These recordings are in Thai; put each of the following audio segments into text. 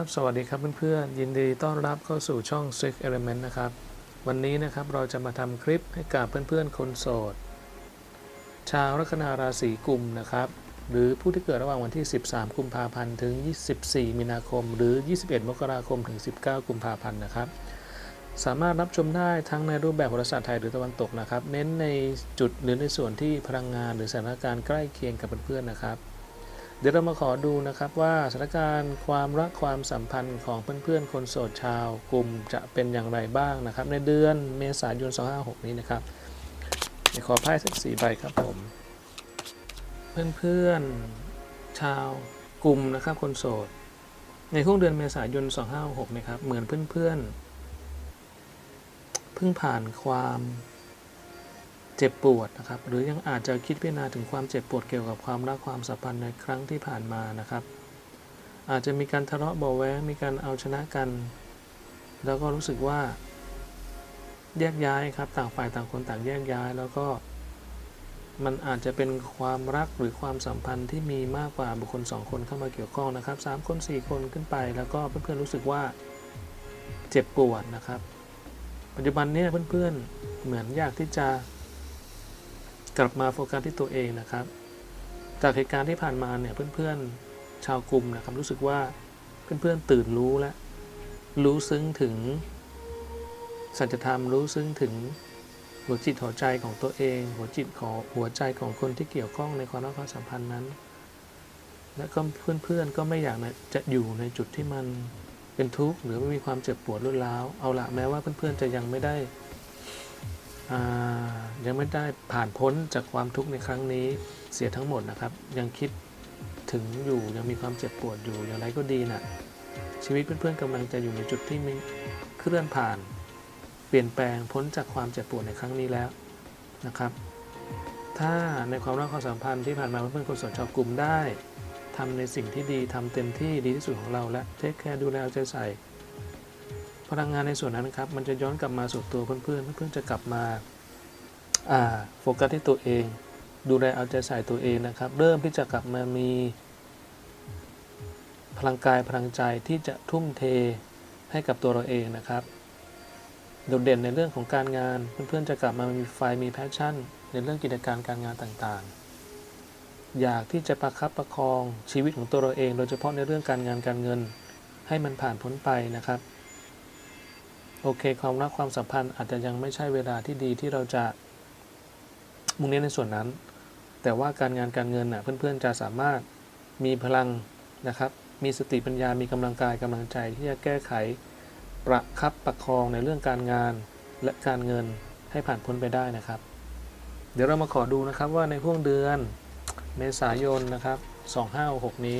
ับสวัสดีครับเพื่อนๆ ยินดีต้อนรับเข้าสู่ช่อง Six Element นะครับ วันนี้นะครับเราจะมาทำคลิปให้กับเพื่อนๆ คนโสด ชาวลัคนาราศีกุมนะครับ หรือผู้ที่เกิดระหว่างวันที่ 13 กุมภาพันธ์ ถึง 24 มีนาคม หรือ 21 มกราคม ถึง 19 กุมภาพันธ์นะครับ สามารถรับชมได้ทั้งในรูปแบบโหราศาสตร์ไทยหรือตะวันตกนะครับ เน้นในจุดหรือในส่วนที่พลังงานหรือสถานการณ์ใกล้เคียงกับเพื่อนๆนะครับ เดี๋ยวเรามาขอดูนะครับว่าสถานการณ์ความรักความสัมพันธ์ของเพื่อนๆ คนโสดชาวกลุ่มจะเป็นอย่างไรบ้างนะครับ ในเดือนเมษายน 256 นี้นะครับขอไพ่สักสี่ใบครับผม เพื่อนๆชาวกลุ่มนะครับคนโสด ในช่วงเดือนเมษายน 256 นะครับ เหมือนเพื่อนๆเพิ่งผ่านความ เจ็บปวดนะครับหรือยังอาจจะคิดพิจารณาถึงความเจ็บปวดเกี่ยวกับความรักความสัมพันธ์ในครั้งที่ผ่านมานะครับ อาจจะมีการทะเลาะเบาะแว้งมีการเอาชนะกัน แล้วก็รู้สึกว่าแยกย้ายครับต่างฝ่ายต่างคนต่างแยกย้าย แล้วก็มันอาจจะเป็นความรักหรือความสัมพันธ์ที่มีมากกว่าบุคคลสองคนเข้ามาเกี่ยวข้องนะครับสามคนสี่คนขึ้นไป แล้วก็เพื่อนๆรู้สึกว่าเจ็บปวดนะครับ ปัจจุบันนี้เพื่อนๆเหมือนอยากที่จะ กลับมาโฟกัสที่ตัวเองนะครับ จากเหตุการณ์ที่ผ่านมาเนี่ยเพื่อนๆชาวกลุ่มนะครับรู้สึกว่าเพื่อนๆตื่นรู้และ รู้ซึ้งถึง สัจธรรมรู้ซึ้งถึงหัวจิตหัวใจของตัวเอง หัวจิตของหัวใจของคนที่เกี่ยวข้องในความรักความสัมพันธ์นั้น และก็เพื่อนๆก็ไม่อยากนะจะอยู่ในจุดที่มันเป็นทุกข์หรือไม่มีความเจ็บปวดรุนแร้วเอาละแม้ว่าเพื่อนๆจะยังไม่ได้ ยังไม่ได้ผ่านพ้นจากความทุกข์ในครั้งนี้เสียทั้งหมดนะครับ ยังคิดถึงอยู่ยังมีความเจ็บปวดอยู่อย่างไรก็ดีนะ่ะชีวิตเพื่อนๆกำลังจะอยู่ในจุดที่มีเคลื่อนผ่าน เปลี่ยนแปลงพ้นจากความเจ็บปวดในครั้งนี้แล้วนะครับ ถ้าในความรักความสัมพันธ์ที่ผ่านมาเพื่อนๆคนสดชาวกลุ่มได้ทำในสิ่งที่ดีทำเต็มที่ดีที่สุดของเราและเทคแคร์ดูแลเอาใจใส่ พลังงานในส่วนนั้นนะครับมันจะย้อนกลับมาสู่ตัวเพื่อนๆเพื่อนจะกลับมาอ่าโฟกัสที่ตัวเอง ดูแลเอาใจใส่ตัวเองนะครับ เริ่มที่จะกลับมามี พลังกายพลังใจที่จะทุ่มเทให้กับตัวเราเองนะครับโดดเด่นในเรื่องของการงานเพื่อนๆจะกลับมามีไฟมีแพชชั่น ในเรื่องกิจการการงานต่างๆ อยากที่จะประคับประคองชีวิตของตัวเราเอง โดยเฉพาะในเรื่องการงานการเงิน ให้มันผ่านพ้นไปนะครับ โอเค ความรักความสัมพันธ์อาจจะยังไม่ใช่เวลาที่ดีที่เราจะมุ่งเน้นในส่วนนั้น แต่ว่าการงานการเงินน่ะเพื่อนๆจะสามารถมีพลังนะครับ มีสติปัญญา มีกำลังกายกำลังใจที่จะแก้ไขประคับประคองในเรื่องการงานและการเงินให้ผ่านพ้นไปได้นะครับ เดี๋ยวเรามาขอดูนะครับว่าในห่วงเดือนเมษายนนะครับ2566นี้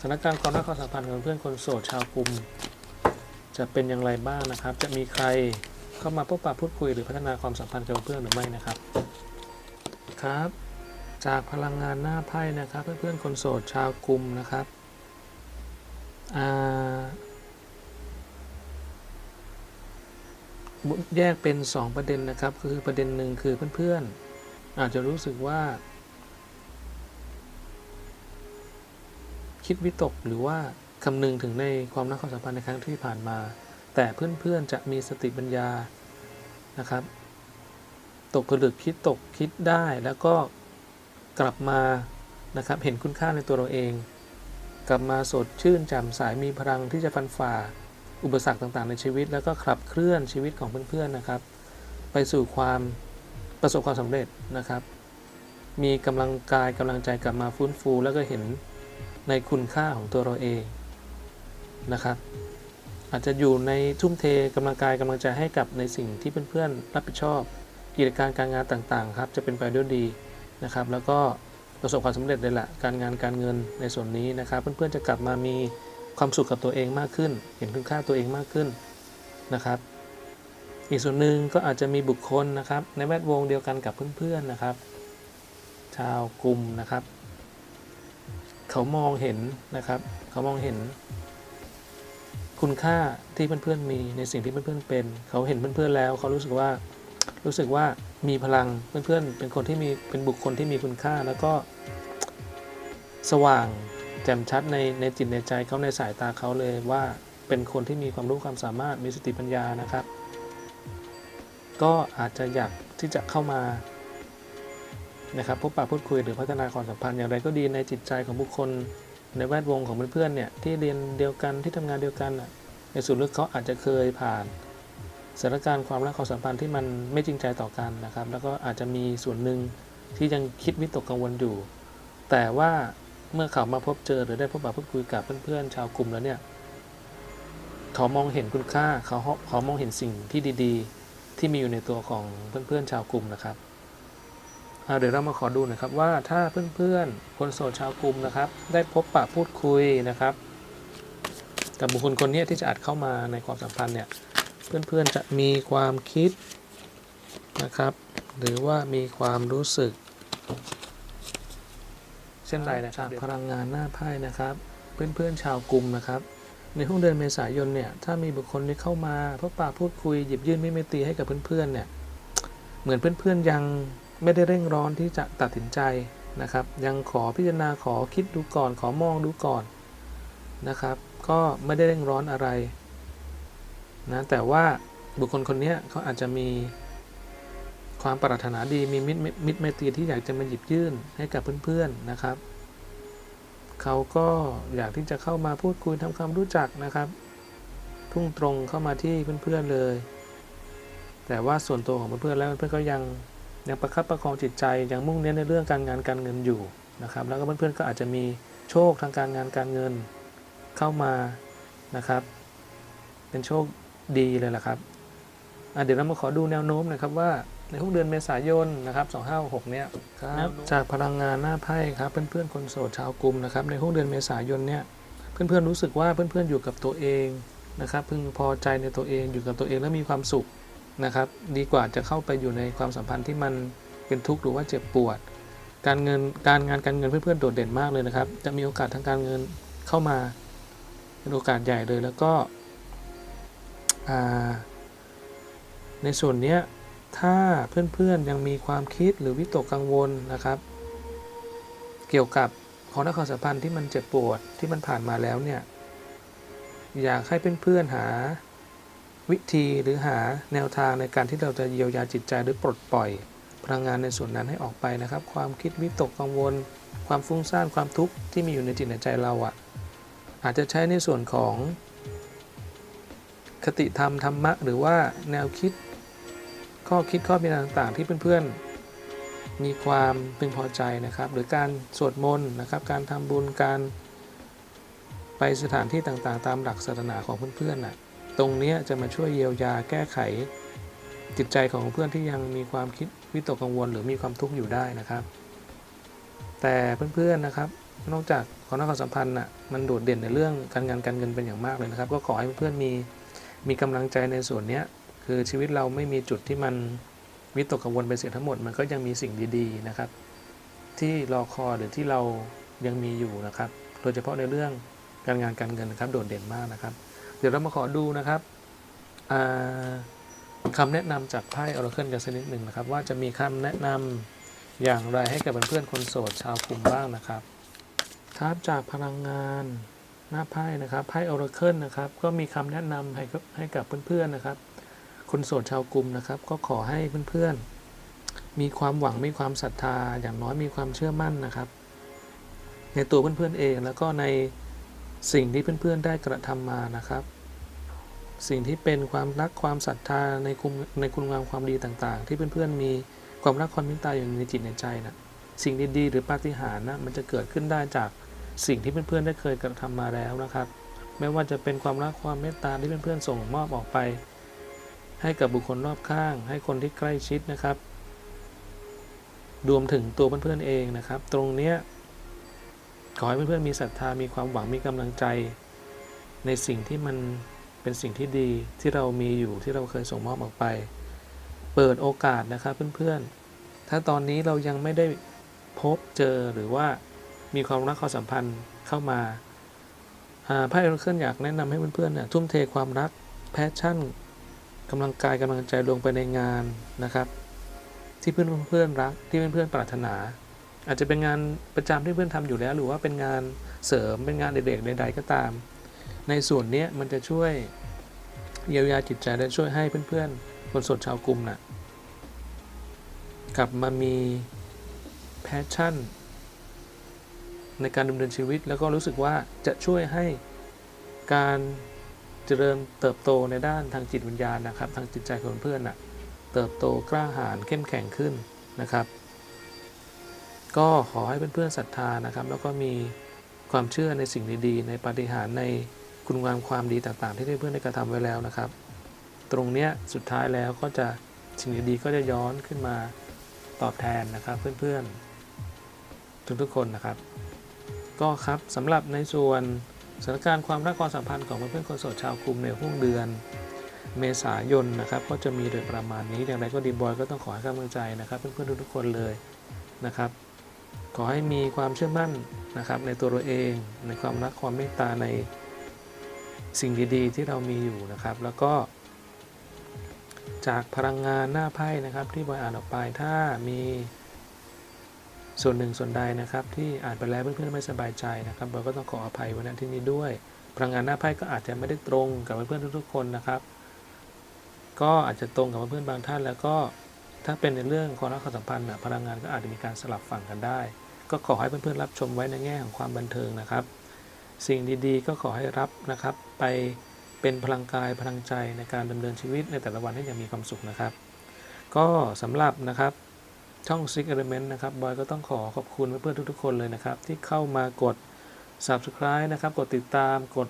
สถานการณ์ความรักความสัมพันธ์ของเพื่อนคนโสดชาวกลุ่ม จะเป็นอย่างไรบ้างนะครับ จะมีใครเข้ามาพบปะพูดคุยหรือพัฒนาความสัมพันธ์กับเพื่อนหรือไม่นะครับ ครับ จากพลังงานหน้าไพ่นะครับ เพื่อนๆคนโสดชาวกลุ่มนะครับอ่าแยกเป็น 2 ประเด็นนะครับ คือประเด็นหนึ่งคือเพื่อนๆอาจจะรู้สึกว่า คิดวิตกหรือว่า คำนึงถึงในความรักความสัมพันธ์ในครั้งที่ผ่านมา แต่เพื่อนๆจะมีสติปัญญานะครับ ตกผลึกคิดตกคิดได้แล้วก็กลับมานะครับเห็นคุณค่าในตัวเราเอง กลับมาสดชื่นแจ่มใสมีพลังที่จะฟันฝ่าอุปสรรคต่างๆ ในชีวิต แล้วก็ขับเคลื่อนชีวิตของเพื่อนๆนะครับ ไปสู่ความประสบความสำเร็จนะครับ มีกำลังกายกำลังใจกลับมาฟื้นฟู แล้วก็เห็นในคุณค่าของตัวเราเอง นะครับ อาจจะอยู่ในทุ่มเทกำลังกายกำลังใจให้กับในสิ่งที่เพื่อนๆรับผิดชอบ กิจการการงานต่างๆครับจะเป็นไปด้วยดีนะครับ แล้วก็ประสบความสำเร็จเลยแหละการงานการเงินในส่วนนี้นะครับเพื่อนๆจะกลับมามีความสุขกับตัวเองมากขึ้น เห็นคุณค่าตัวเองมากขึ้นนะครับ อีกส่วนหนึ่งก็อาจจะมีบุคคลนะครับ ในแวดวงเดียวกันกับเพื่อนๆนะครับ ชาวกลุ่มนะครับ เขามองเห็นนะครับ เขามองเห็น คุณค่าที่เพื่อนๆมีในสิ่งที่เพื่อนๆเป็น เขาเห็นเพื่อนๆแล้วเขารู้สึกว่ารู้สึกว่ามีพลังเพื่อนๆเป็นคนที่มีเป็นบุคคลที่มีคุณค่าแล้วก็สว่างแจ่มชัดในในจิตในใจเขาในสายตาเขาเลยว่าเป็นคนที่มีความรู้ความสามารถมีสติปัญญานะครับ ก็อาจจะอยากที่จะเข้ามานะครับพบปะพูดคุยหรือพัฒนาความสัมพันธ์อย่างไรก็ดีในจิตใจของบุคคล ในแวดวงของเพื่อนๆเนี่ยที่เรียนเดียวกันที่ทำงานเดียวกันน่ะในส่วนลึกเขาอาจจะเคยผ่านสถานการณ์ความรักความสัมพันธ์ที่มันไม่จริงใจต่อกันนะครับ แล้วก็อาจจะมีส่วนหนึ่งที่ยังคิดวิตกกังวลอยู่ แต่ว่าเมื่อเขามาพบเจอหรือได้พบปะพูดคุยกับเพื่อนๆชาวกลุ่มแล้วเนี่ยเขามองเห็นคุณค่าเขาเขามองเห็นสิ่งที่ดี ๆ ที่มีอยู่ในตัวของเพื่อนๆชาวกลุ่มนะครับ เดี๋ยวเรามาขอดูหนะครับว่าถ้าเพื่อนๆ คนโสดชาวกลุ่มนะครับ ได้พบปะพูดคุยนะครับ กับบุคคลคนเนี้ยที่จะอาจเข้ามาในความสัมพันธ์เนี่ยเพื่อนๆจะมีความคิดนะครับ หรือว่ามีความรู้สึก เช่นไรนะครับพลังงานหน้าไพ่นะครับ เพื่อนๆชาวกลุ่มนะครับในห้องเดือนเมษายนเนี่ยถ้ามีบุคคลที่เข้ามาพบปะพูดคุยหยิบยื่นไม่เมตรีให้กับเพื่อนๆเนี่ยเหมือนเพื่อนๆยัง ไม่ได้เร่งร้อนที่จะตัดสินใจนะครับ ยังขอพิจารณาขอคิดดูก่อนขอมองดูก่อนนะครับ ก็ไม่ได้เร่งร้อนอะไรนะแต่ว่าบุคคลคนนี้เขาอาจจะมีความปรารถนาดีมีมิตรมิตรไมตรีที่อยากจะมาหยิบยื่นให้กับเพื่อนๆนะครับ เขาก็อยากที่จะเข้ามาพูดคุยทำความรู้จักนะครับพุ่งตรงเข้ามาที่เพื่อนๆเลย แต่ว่าส่วนตัวของเพื่อนๆแล้วเพื่อนๆก็ยัง ยังประคับประคองจิตใจยังมุ่งเน้นในเรื่องการงานการเงินอยู่นะครับ แล้วก็เพื่อนๆก็อาจจะมีโชคทางการงานการเงินเข้ามานะครับ เป็นโชคดีเลยล่ะครับอะเดี๋ยวเรามาขอดูแนวโน้มนะครับว่าในทุกเดือนเมษายนนะครับ2566เนี่ยครับจากพลังงานหน้าไพ่ครับเพื่อนๆคนโสดชาวกลุ่มนะครับในทุกเดือนเมษายนเนี่ยเพื่อนๆรู้สึกว่าเพื่อนๆอยู่กับตัวเองนะครับพึงพอใจในตัวเองอยู่กับตัวเองแล้วมีความสุข นะครับ ดีกว่าจะเข้าไปอยู่ในความสัมพันธ์ที่มันเป็นทุกข์หรือว่าเจ็บปวด การเงินการงานการเงินเพื่อนๆโดดเด่นมากเลยนะครับ จะมีโอกาสทางการเงินเข้ามาเป็นโอกาสใหญ่เลยแล้วก็ในส่วนนี้ถ้าเพื่อนๆยังมีความคิดหรือวิตกกังวลนะครับ เกี่ยวกับของนักความสัมพันธ์ที่มันเจ็บปวดที่มันผ่านมาแล้วเนี่ยอยากให้เพื่อนๆหา วิธีหรือหาแนวทางในการที่เราจะเยียวยาจิตใจหรือปลดปล่อย พลังงานในส่วนนั้นให้ออกไปนะครับ ความคิดวิตกกังวล ความฟุ้งซ่านความทุกข์ที่มีอยู่ในจิตในใจเราอะ่ะอาจจะใช้ในส่วนของ คติธรรมธรรมะ หรือว่าแนวคิด ข้อคิดข้อพิจารณาต่างๆ ที่เพื่อนๆ มีความพึงพอใจนะครับ หรือการสวดมนต์นะครับ การทำบุญการไปสถานที่ต่างๆ ตามหลักศาสนาของเพื่อนๆน่ะ ตรงนี้จะมาช่วยเยียวยาแก้ไขจิตใจของเพื่อนที่ยังมีความคิดวิตกกังวล หรือมีความทุกข์อยู่ได้นะครับ แต่เพื่อนๆนะครับ นอกจากความรักความสัมพันธ์น่ะมันโดดเด่นในเรื่องการงานการเงินเป็นอย่างมากเลยนะครับ ก็ขอให้เพื่อนมีมีกำลังใจในส่วนนี้คือชีวิตเราไม่มีจุดที่มันวิตกกังวลไปเสียทั้งหมดมันก็ยังมีสิ่งดีๆนะครับ ที่รอคอยหรือที่เรายังมีอยู่นะครับ โดยเฉพาะในเรื่องการงานการเงินนะครับ โดดเด่นมากนะครับ เดี๋ยวเรามาขอดูนะครับอ่าคำแนะนำจากไพ่ออร์เคิลกันสักนิดหนึ่งนะครับ ว่าจะมีคำแนะนำอย่างไรให้กับเพื่อนๆคนโสดชาวกลุ่มบ้างนะครับครับจากพลังงานหน้าไพ่นะครับไพ่ออร์เคิลนะครับ ก็มีคำแนะนำให้กับให้กับเพื่อนๆนะครับ คนโสดชาวกลุ่มนะครับ ก็ขอให้เพื่อนๆ มีความหวังมีความศรัทธา อย่างน้อยมีความเชื่อมั่นนะครับ ในตัวเพื่อนๆเองแล้วก็ใน สิ่งที่เพื่อนๆได้กระทำมานะครับ สิ่งที่เป็นความรักความศรัทธาในคุณในคุณงามความดีต่างๆ ที่เพื่อนๆมีความรักความเมตตาอยู่ในจิตในใจนะสิ่งดีๆหรือปาฏิหาริย์นะมันจะเกิดขึ้นได้จากสิ่งที่เพื่อนๆได้เคยกระทำมาแล้วนะครับ ไม่ว่าจะเป็นความรักความเมตตาที่เพื่อนๆส่งมอบออกไป ให้กับบุคคลรอบข้าง ให้คนที่ใกล้ชิดนะครับรวมถึงตัวเพื่อนๆเองนะครับ ตรงเนี้ย ขอให้เพื่อนๆมีศรัทธามีความหวังมีกำลังใจ ในสิ่งที่มันเป็นสิ่งที่ดีที่เรามีอยู่ที่เราเคยส่งมอบออกไป เปิดโอกาสนะครับเพื่อนๆ ถ้าตอนนี้เรายังไม่ได้พบเจอหรือว่ามีความรักความสัมพันธ์เข้ามาไพ่อร์เคิลอนอยากแนะนำให้เพื่อนๆเนี่ยทุ่มเทความรักแพชชั่นกำลังกายกำลังใจลงไปในงานนะครับ ที่เพื่อนเพื่อนๆรักที่เพื่อนๆปรารถนา อาจจะเป็นงานประจำที่เพื่อนทำอยู่แล้ว หรือว่าเป็นงานเสริมเป็นงานเด็กๆใด ๆ ก็ตาม ในส่วนนี้มันจะช่วยเยียวยาจิตใจและช่วยให้เพื่อนๆคนสดชาวกลุ่มน่ะกลับมามีแพชชั่น ในการดำเนินชีวิตแล้วก็รู้สึกว่าจะช่วยให้การเจริญเติบโตในด้านทางจิตวิญญาณนะครับ ทางจิตใจของเพื่อนน่ะเติบโตกล้าหาญเข้มแข็งขึ้นนะครับ ก็ขอให้เพื่อนๆศรัทธานะครับ แล้วก็มีความเชื่อในสิ่งดีๆ ในปฏิหารในคุณงามความดีต่างๆ ที่เพื่อนๆได้กระทำไว้แล้วนะครับ ตรงเนี้ยสุดท้ายแล้วก็จะสิ่งดีๆก็จะย้อนขึ้นมาตอบแทนนะครับ เพื่อนๆทุกๆคนนะครับ ก็ครับสำหรับในส่วนสถานการณ์ความรักความสัมพันธ์ของเพื่อนๆคนโสดชาวกรุงในห่วงเดือน เมษายนนะครับ ก็จะมีโดยประมาณนี้อย่างไรก็ดีบอยก็ต้องขอให้กำลังใจนะครับ เพื่อนๆทุกๆคนเลยนะครับ ขอให้มีความเชื่อมั่นนะครับในตัวเราเองในความรักความเมตตาในสิ่งดีๆ ที่เรามีอยู่นะครับ แล้วก็ จากพลังงานหน้าไพ่นะครับ ที่บอยอ่านออกไปถ้ามีส่วนหนึ่งส่วนใดนะครับ ที่อ่านไปแล้วเพื่อนๆไม่สบายใจนะครับบอยก็ต้องขออภัยไว้ณที่นี้ด้วย พลังงานหน้าไพ่ก็อาจจะไม่ได้ตรงกับเพื่อนๆทุกๆคนนะครับ ก็อาจจะตรงกับเพื่อนๆบางท่านแล้วก็ ถ้าเป็นในเรื่องความรักความสัมพันธ์พลังงานก็อาจจะมีการสลับฝั่งกันได้ ก็ขอให้เพื่อนๆรับชมไว้ในแง่ของความบันเทิงนะครับ สิ่งดีๆ ก็ขอให้รับนะครับ ไปเป็นพลังกายพลังใจในการดำเนินชีวิตในแต่ละวันให้อย่างมีความสุขนะครับ ก็สำหรับนะครับช่อง Six Element นะครับบอยก็ต้องขอขอบคุณเพื่อนๆทุกๆคนเลยนะครับ ที่เข้ามากด Subscribe นะครับ กดติดตามกด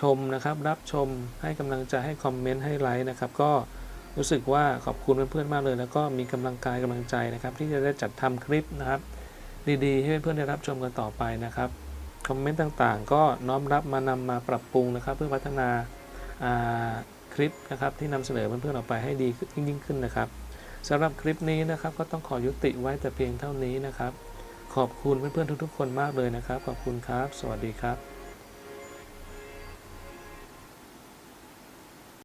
ชมนะครับ รับชมให้กำลังใจให้คอมเมนต์ให้ไลค์นะครับ ก็ รู้สึกว่าขอบคุณเพื่อนๆมากเลย แล้วก็มีกำลังกายกำลังใจนะครับ ที่จะได้จัดทำคลิปนะครับ ดีๆ ให้เพื่อนๆได้รับชมกันต่อไปนะครับคอมเมนต์ต่างๆ ก็น้อมรับมานำมาปรับปรุงนะครับ เพื่อพัฒนาคลิปนะครับ ที่นำเสนอเพื่อนๆออกไปให้ดียิ่งขึ้นนะครับสำหรับคลิปนี้นะครับ ก็ต้องขอยุติไว้แต่เพียงเท่านี้นะครับ ขอบคุณเพื่อนๆทุกๆ คนมากเลยนะครับ ขอบคุณครับ สวัสดีครับ